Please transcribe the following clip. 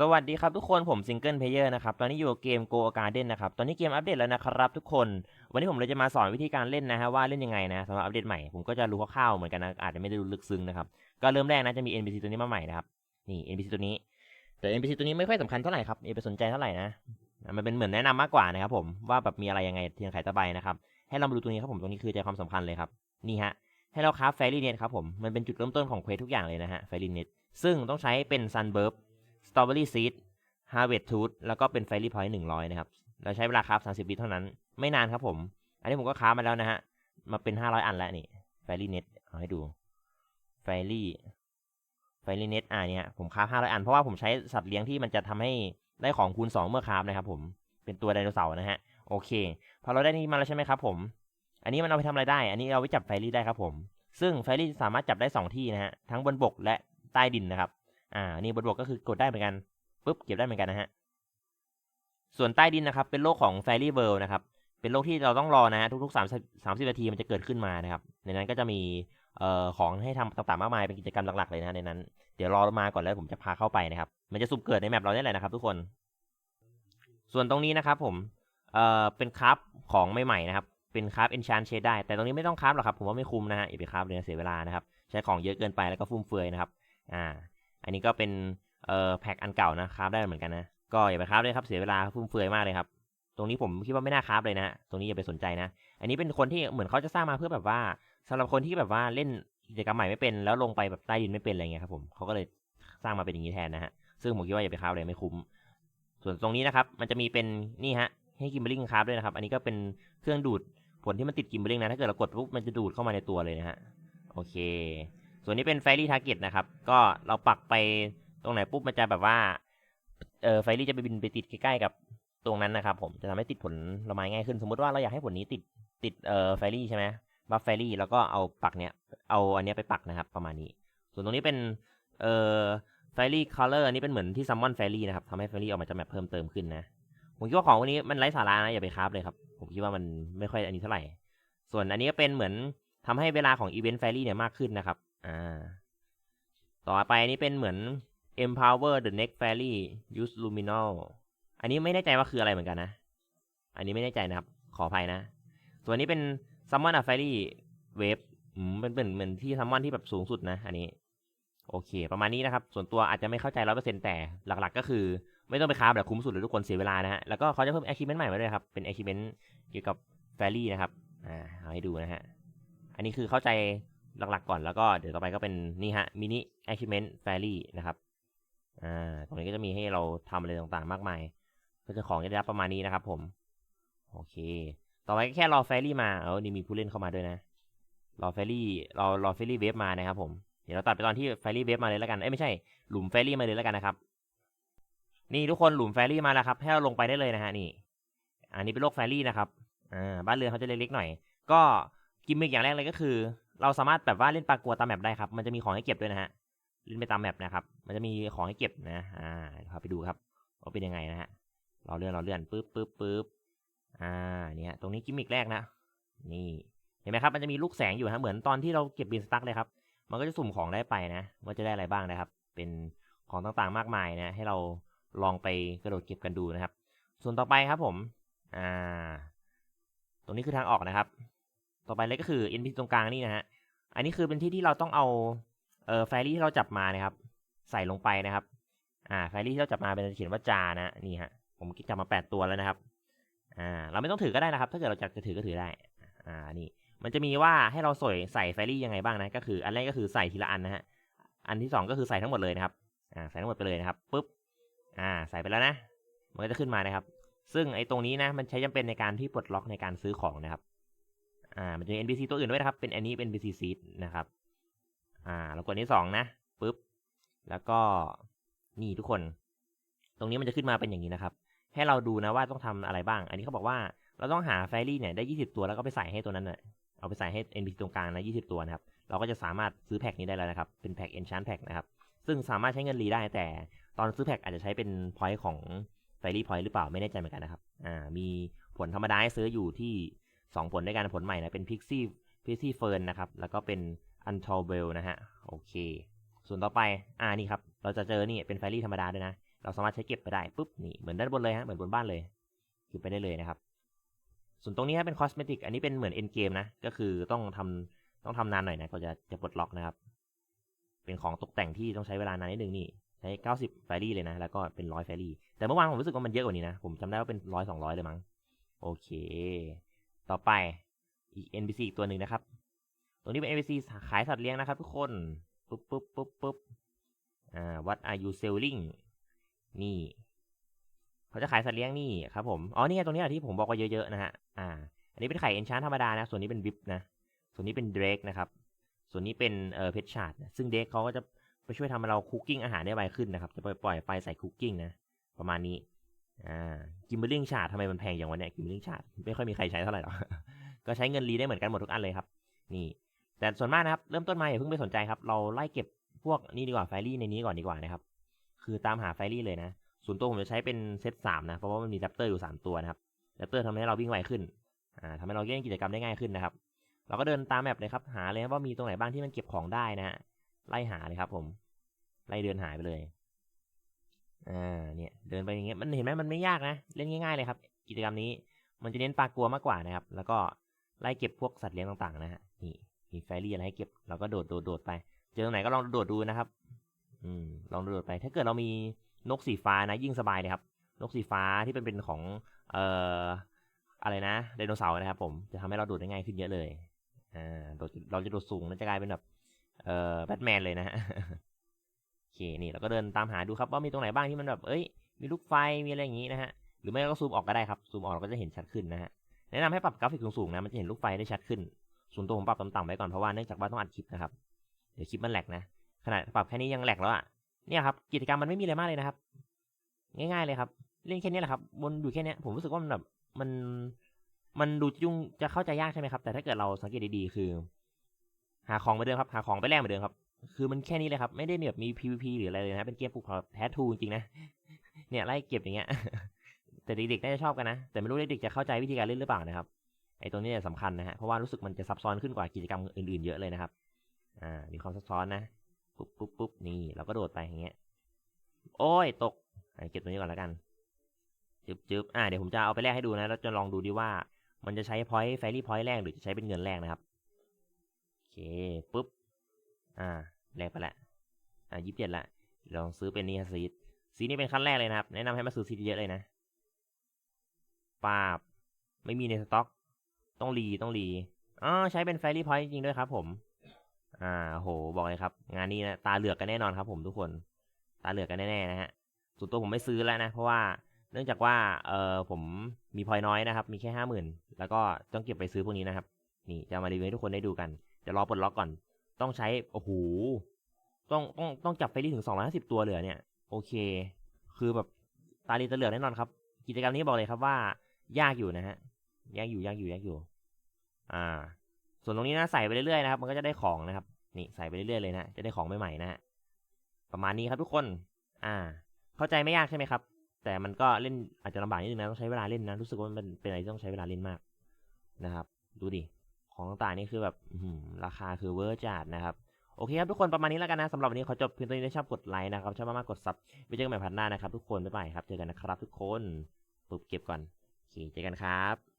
สวัสดีครับทุกคนผมซิงเกิลเพลเยอร์นะครับ ตอนนี้อยู่กับเกม Go Garden นะครับ ตอนนี้เกมอัปเดตแล้วนะครับทุกคน วันนี้ผมเลยจะมาสอนวิธีการเล่นนะฮะว่าเล่นยังไงนะสำหรับอัปเดตใหม่ ผมก็จะรู้คร่าวๆเหมือนกันนะ อาจจะไม่ได้รู้ลึกซึ้งนะครับ ก็เริ่มแรกนะจะมี NPC ตัวนี้มาใหม่นะครับ นี่ NPC ตัวนี้ แต่ NPC ตัวนี้ไม่ค่อยสำคัญเท่าไหร่ครับอย่ไปสนใจเท่าไหร่นะ มันเป็นเหมือนแนะนำมากกว่านะครับผมว่าแบบมีอะไรยังไงเทียนไขตะไบนะครับให้เรามาดูตัวนี้ครับผมตรงนี้คือใจความสำคัญเลยครับนี่ฮะให้เราคราฟแฟรี่เน็ตครับผมมันเป็นจุดเริ่มต้นของเควสทุกอย่างเลยนะฮะแฟรี่เน็ตซึ่งต้องใช้เป็นซันเบิร์ บสตรอเบอรี่ซีด Harvest Tooth แล้วก็เป็น Fairy Point หนึ่งร้อยนะครับ เราใช้เวลาคราฟสามสิบวิเท่านั้น ไม่นานครับผม อันนี้ผมก็คราฟมาแล้วนะฮะ มาเป็นห้าร้อยอันแล้วนี่ Fairy Net เอาให้ดู Fairy Fairy Net อ่าเนี่ยผมคราฟห้าร้อยอัน เพราะว่าผมใช้สัตว์เลี้ยงที่มันจะทำให้ได้ของคูณสองเมื่อคราฟนะครับผม เป็นตัวไดโนเสาร์นะฮะ โอเค พอเราได้นี่มาแล้วใช่ไหมครับผม อันนี้มันเอาไปทำอะไรได้ อันนี้เอาไว้จับไฟรี่ได้ครับผม ซึ่งไฟรี่สามารถจับได้สองที่นะฮะ ทั้งบนบกและใต้ดินนะครับ อ่า นี่บนบกก็คือกดได้เหมือนกันปุ๊บเก็บได้เหมือนกันนะฮะ ส่วนใต้ดินนะครับ เป็นโลกของ Fairy World นะครับ เป็นโลกที่เราต้องรอนะฮะทุกๆสามสามสิบนาทีมันจะเกิดขึ้นมานะครับ ในนั้นก็จะมีเอ่อของให้ทำต่างๆมากมายเป็นกิจกรรมหลักๆเลยนะในนั้น เดี๋ยวรอมาก่อนแล้วผมจะพาเข้าไปนะครับ มันจะสุ่มเกิดในแมปเราได้แหละนะครับ ทุกคน ส่วนตรงนี้นะครับ ผมเอ่อเป็นคราฟของใหม่ๆนะครับ เป็นคราฟ enchant shade ได้ แต่ตรงนี้ไม่ต้องคราฟหรอกครับ ผมว่าไม่คุ้มนะฮะอย่าไปคราฟเลยเสียเวลานะครับ ใช้ของเยอะเกินไปแล้วก็ฟุ่มเฟือยนะครับ อ่า อันนี้ก็เป็นเอ่อแพ็กอันเก่านะคราฟได้เหมือนกันนะ ก็อย่าไปคราฟเลยครับเสียเวลาฟุ่มเฟือยมากเลยครับ ตรงนี้ผมคิดว่าไม่น่าคราฟเลยนะตรงนี้อย่าไปสนใจนะ อันนี้เป็นคนที่เหมือนเขาจะสร้างมาเพื่อแบบว่าสำหรับคนที่แบบว่าเล่นกิจกรรมใหม่ไม่เป็นแล้วลงไปแบบใต้ดินไม่เป็นอะไรเงี้ยครับผมเขาก็เลยสร้างมาเป็นอย่างนี้แทนนะฮะซึ่งผมคิดว่าอย่าไปคราฟเลยไม่คุ้ม ส่วนตรงนี้นะครับ มันจะมีเป็นนี่ฮะให้กิมเบลลิงคราฟด้วยนะครับ อันนี้ก็เป็นเครื่องดูดผลที่มันติดกิมเบลลิงนะถ้าเกิดเรากดปุ๊บมันจะดูดเข้ามาในตัวเลยนะฮะโอเค ส่วนนี้เป็นไฟรี่ทาร์เก็ตนะครับ ก็เราปักไปตรงไหนปุ๊บมันจะแบบว่าเออไฟรี่จะไปบินไปติดใกล้ๆกับตรงนั้นนะครับผมจะทำให้ติดผลละไม้ง่ายขึ้น สมมติว่าเราอยากให้ผลนี้ติดติดเอ่อไฟรี่ใช่ไหมบัฟไฟรี่แล้วก็เอาปักเนี้ยเอาอันเนี้ยไปปักนะครับประมาณนี้ ส่วนตรงนี้เป็นเอ่อไฟรี่คัลเลอร์อันนี้เป็นเหมือนที่ซัมมอนไฟรี่นะครับทำให้ไฟรี่ออกมาจากแมปเพิ่มเติมขึ้นนะผมคิดว่าของวกนี้มันไร้สาระนะอย่าไปคราฟเลยครับ ผมคิดว่ามันไม่ค่อยอันนี้เท่าไหร่ ส่วนอันนี้ก็เป็นเหมือนทำให้เวลาของอีเวนต์ไฟรี่เนี่ยมากขึ้นนะครับ อ่า ต่อไปนี้เป็นเหมือน empower the next fairy use luminol อันนี้ไม่แน่ใจว่าคืออะไรเหมือนกันนะ อันนี้ไม่แน่ใจนะครับ ขออภัยนะ ส่วนนี้เป็น summon a fairy wave อืมเป็นเหมือนเหมือนที่ summon ที่แบบสูงสุดนะ อันนี้ โอเค ประมาณนี้นะครับ ส่วนตัวอาจจะไม่เข้าใจร้อยเปอร์เซ็นแต่หลักๆ ก็คือ ไม่ต้องไปคราฟแบบคุ้มสุดเลยทุกคนเสียเวลานะฮะ แล้วก็เขาจะเพิ่ม achievement ใหม่มาด้วยครับ เป็น achievement เกี่ยวกับ fairy นะครับ อ่าเอาให้ดูนะฮะ อันนี้คือเข้าใจ หลักๆก่อนแล้วก็เดี๋ยวต่อไปก็เป็นนี่ฮะ mini achievement fairy นะครับอ่าตรงนี้ก็จะมีให้เราทำอะไรต่างๆ มากมาย ก็จะของจะได้รับประมาณนี้นะครับ ผม โอเค ต่อไปก็แค่รอแฟรี่มาเออนี่มีผู้เล่นเข้ามาด้วยนะ รอแฟรี่รอรอแฟรี่เวฟมานะครับ ผม เดี๋ยวเราตัดไปตอนที่แฟรี่เวฟมาเลยแล้วกันเอ้ยไม่ใช่หลุมแฟรี่มาเลยแล้วกันนะครับ นี่ทุกคนหลุมแฟรี่มาแล้วครับ ให้เราลงไปได้เลยนะฮะนี่ อันนี้เป็นโลกแฟรี่นะครับอ่าบ้านเรือนเขาจะเล็กๆหน่อย ก็กิมมิกอย่างแรกเลยก็คือ เราสามารถแบบว่าเล่นปลากัวตามแมปได้ครับ มันจะมีของให้เก็บด้วยนะฮะ เล่นไปตามแมปนะครับ มันจะมีของให้เก็บนะ อ่าพาไปดูครับว่าเป็นยังไงนะฮะ เราเลื่อนเราเลื่อนปึ๊บปึ๊บปึ๊บอ่า เนี่ย ตรงนี้กิมมิกแรกนะ นี่ เห็นไหมครับ มันจะมีลูกแสงอยู่ฮะ เหมือนตอนที่เราเก็บบินสตั๊กเลยครับ มันก็จะสุ่มของได้ไปนะ ว่าจะได้อะไรบ้างนะครับ เป็นของต่างๆมากมายนะ ให้เราลองไปกระโดดเก็บกันดูนะครับ ส่วนต่อไปครับผม อ่า ตรงนี้คือทางออกนะครับ อไปเลยก็คือ NPC ตรงกลางนี่นะฮะ อันนี้คือเป็นที่ที่เราต้องเอาเอ่อไฟลี่ที่เราจับมานะครับ ใส่ลงไปนะครับ อ่าไฟลี่ที่เราจับมาเป็นเขียนว่าจานะนี่ฮะผมจับมาแปดตัวแล้วนะครับอ่าเราไม่ต้องถือก็ได้นะครับ ถ้าเกิดเราอยากจะถือก็ถือได้อ่านี่ มันจะมีว่าให้เราใส่ใส่ไฟลี่ยังไงบ้างนะก็คือ อันแรกก็คือใส่ทีละอันนะฮะอันที่สองก็คือใส่ทั้งหมดเลยนะครับอ่าใส่ทั้งหมดไปเลยนะครับปุ๊บอ่าใส่ไปแล้วนะ มันก็จะขึ้นมานะครับ ซึ่งไอ้ตรงนี้นะมันใช้จำเป็นในการที่ปลดล็อกในการซื้อของนะครับ อ่า มันจะมี NPC ตัวอื่นด้วยนะครับ เป็นอันนี้เป็น NPC seed นะครับ อ่าเรากดนที่สองนะปุ๊บ แล้วก็นี่ทุกคน ตรงนี้มันจะขึ้นมาเป็นอย่างนี้นะครับ ให้เราดูนะว่าต้องทำอะไรบ้าง อันนี้เขาบอกว่าเราต้องหาไฟรี่เนี่ยได้ 20 ตัวแล้วก็ไปใส่ให้ตัวนั้นเน่ะ เอาไปใส่ให้ NPC ตรงกลางนะ20 ตัวนะครับ เราก็จะสามารถซื้อแพ็กนี้ได้แล้วนะครับ เป็นแพ็ก Enchant Pack นะครับ ซึ่งสามารถใช้เงินรีได้แต่ตอนซื้อแพ็กอาจจะใช้เป็นพอยต์ของไฟรี่พอยต์หรือเปล่าไม่แน่ใจเหมือนกันนะครับ อ่า มีผลธรรมดาให้ซื้ออยู่ที่ 2 ผลด้วยกันผลใหม่นะเป็น Pixie Pixie Fern นะครับ แล้วก็เป็น u n t o l b e l นะฮะ โอเค ส่วนต่อไป อ่านี่ครับ เราจะเจอนี่เป็นแฟรี่ธรรมดาด้วยนะ เราสามารถใช้เก็บไปได้ปุ๊บนี่เหมือนด้านบนเลยฮะเหมือนบนบ้านเลยเก็บไปได้เลยนะครับ ส่วนตรงนี้ฮะเป็นคอสเมติกอันนี้เป็นเหมือนเอ็นเกมนะ ก็คือต้องทำต้องทำนานหน่อยนะก็จะจะปลดล็อกนะครับ เป็นของตกแต่งที่ต้องใช้เวลานานนิดนึงนี่ใช้ 90 แฟรี่เลยนะ แล้วก็เป็นร้อยแฟรี่ แต่เมื่อวานผมรู้สึกว่ามันเยอะกว่านี้นะ ผมจำได้ว่าเป็นร้อยสองร้อยเลยมั้ง โอเค ต่อไปอีก NPC อีกตัวหนึ่งนะครับตัวนี้เป็น NPC ขายสัตว์เลี้ยงนะครับทุกคน ปุ๊บปุ๊บปุ๊บปุ๊บอ่า what are you selling นี่เขาจะขายสัตว์เลี้ยงนี่ครับผม อ๋อ นี่ไงตรงนี้แหละที่ผมบอกว่าเยอะๆนะฮะ อ่า อันนี้เป็นไข่เอนชานธรรมดานะ ส่วนนี้เป็นวิปนะ ส่วนนี้เป็นเดรกนะครับ ส่วนนี้เป็นเอ่อเพชชาร์ดซึ่งเดรกเขาก็จะไปช่วยทำให้เราคุกกิ้งอาหารได้ไวขึ้นนะครับ จะปล่อยไฟใส่คุกกิ้งนะ ประมาณนี้ อ่ากิมเบอร์ลิงชาร์ดทำไมมันแพงอย่างวะเนี่ยกิมเบอร์ลิงชาร์ดไม่ค่อยมีใครใช้เท่าไหร่หรอกก็ใช้เงินรีได้เหมือนกันหมดทุกอันเลยครับ นี่ แต่ส่วนมากนะครับ เริ่มต้นมาอย่าเพิ่งไปสนใจครับ เราไล่เก็บพวกนี่ดีกว่าไฟรี่ในนี้ก่อนดีกว่านะครับ คือตามหาไฟรี่เลยนะส่วนตัวผมจะใช้เป็นเซตสามนะ เพราะว่ามันมีแรปเตอร์อยู่สามตัวนะครับแรปเตอร์ทำให้เราวิ่งไวขึ้นอ่าทำให้เราเล่นกิจกรรมได้ง่ายขึ้นนะครับ เราก็เดินตามแมปเลยครับ หาเลยว่ามีตรงไหนบ้างที่มันเก็บของได้นะฮะ ไล่หาเลยครับผม ไล่เดินหายไปเลย อ่าเนี่ยเดินไปอย่างเงี้ยมันเห็นไหมมันไม่ยากนะ เล่นง่ายๆเลยครับ กิจกรรมนี้มันจะเน้นปลากลัวมากกว่านะครับ แล้วก็ไล่เก็บพวกสัตว์เลี้ยงต่างๆนะฮะนี่มีแฟรี่อะไรให้เก็บเราก็โดดโดดโดดไป เจอตรงไหนก็ลองโดดดูนะครับ อืมลองโดดไป ถ้าเกิดเรามีนกสีฟ้านะยิ่งสบายเลยครับ นกสีฟ้าที่เป็นเป็นของเอ่ออะไรนะไดโนเสาร์นะครับ ผมจะทำให้เราโดดได้ง่ายขึ้นเยอะเลยอ่าโดดเราจะโดดสูงแล้วจะกลายเป็นแบบเอ่อแบทแมนเลยนะฮะ เคนี่เราก็เดินตามหาดูครับว่ามีตรงไหนบ้างที่มันแบบเอ้ยมีลูกไฟมีอะไรอย่างงี้นะฮะหรือไม่ก็ซูมออกก็ได้ครับซูมออกเราก็จะเห็นชัดขึ้นนะฮะแนะนำให้ปรับกราฟิกสูงๆนะมันจะเห็นลูกไฟได้ชัดขึ้นส่วนตัวผมปรับต่ำๆไว้ก่อนเพราะว่าเนื่องจากว่าต้องอัดคลิปนะครับเดี๋ยวคลิปมันแหลกนะขนาดปรับแค่นี้ยังแหลกแล้วอะเนี่ยครับกิจกรรมมันไม่มีอะไรมากเลยนะครับ ง่าย ๆเลยครับ เล่นแค่นี้แหละครับวนอยู่แค่นี้ผมรู้สึกว่ามันแบบมันมันดูยุ่งจะเข้าใจยากใช่ไหมครับ แต่ถ้าเกิดเราสังเกตดีๆคือ หาของเหมือนเดิมครับ หาของไปแลกเหมือนเดิมครับ คือมันแค่นี้เลยครับ ไม่ได้แบบมี PVP หรืออะไรเลยนะ เป็นเกมปลูกเผาแท้ทูจริงๆนะ เนี่ยไล่เก็บอย่างเงี้ย แต่เด็กๆน่าจะชอบกันนะ แต่ไม่รู้เด็กๆจะเข้าใจวิธีการเล่นหรือเปล่านะครับ ไอ้ตรงนี้เนี่ยสำคัญนะฮะ เพราะว่ารู้สึกมันจะซับซ้อนขึ้นกว่ากิจกรรมอื่นๆเยอะเลยนะครับ อ่า มีความซับซ้อนนะ ปุ๊บปุ๊บปุ๊บนี่เราก็โดดไปอย่างเงี้ย โอ้ย ตกเก็บตัวนี้ก่อนแล้วกัน จึบจึบอ่า เดี๋ยวผมจะเอาไปแลกให้ดูนะ แล้วจะลองดูดีว่า มันจะใช้พอยต์แฟรี่พอยต์แรกหรือจะใช้เป็นเงินแรกนะครับ โอเค ปุ๊บ อ่า แลกไปละอ่ายี่สิบเจ็ดละลองซื้อเป็นนี่ซีดซีนี่เป็นขั้นแรกเลยนะครับ แนะนำให้มาซื้อซีดเยอะเลยนะปาบ ไม่มีในสต็อก ต้องรีต้องรีอ๋อใช้เป็นแฟรี่พอยต์จริงๆด้วยครับผม อ่าโหบอกเลยครับ งานนี้นะตาเหลือกกันแน่นอนครับผมทุกคน ตาเหลือกกันแน่ๆนะฮะส่วนตัวผมไม่ซื้อแล้วนะ เพราะว่าเนื่องจากว่าเออผมมีพอยน้อยนะครับ มีแค่ห้าหมื่นแล้วก็ต้องเก็บไปซื้อพวกนี้นะครับ นี่จะมารีวิวให้ทุกคนได้ดูกันเดี๋ยวรอปลดล็อกก่อน ต้องใช้โอ้โหต้องต้องต้องจับไปที่ถึงสองร้อยห้าสิบตัวเหลือเนี่ย โอเค คือแบบตาลีตาเหลือแน่นอนครับ กิจกรรมนี้บอกเลยครับว่า ยากอยู่นะฮะยากอยู่ยากอยู่ยากอยู่ อ่า ส่วนตรงนี้นะใส่ไปเรื่อยๆนะครับ มันก็จะได้ของนะครับ นี่ใส่ไปเรื่อยๆเลยนะจะได้ของใหม่ๆนะฮะประมาณนี้ครับทุกคน อ่า เข้าใจไม่ยากใช่ไหมครับ แต่มันก็เล่นอาจจะลำบากนิดนึงนะต้องใช้เวลาเล่นนะรู้สึกว่ามันเป็นอะไรที่ต้องใช้เวลาเล่นมากนะครับ ดูดิ ของต่างๆนี่คือแบบราคาคือเวอร์จัดนะครับ โอเคครับทุกคนประมาณนี้แล้วกันนะสำหรับวันนี้ขอจบเพียงเท่านี้ถ้าชอบกดไลค์นะครับชอบมากๆกดซับไปเจอกันใหม่พันหน้านะครับทุกคนบ๊ายบายครับเจอกันนะครับทุกคนปุ๊บเก็บก่อนโอเคเจอกันครับ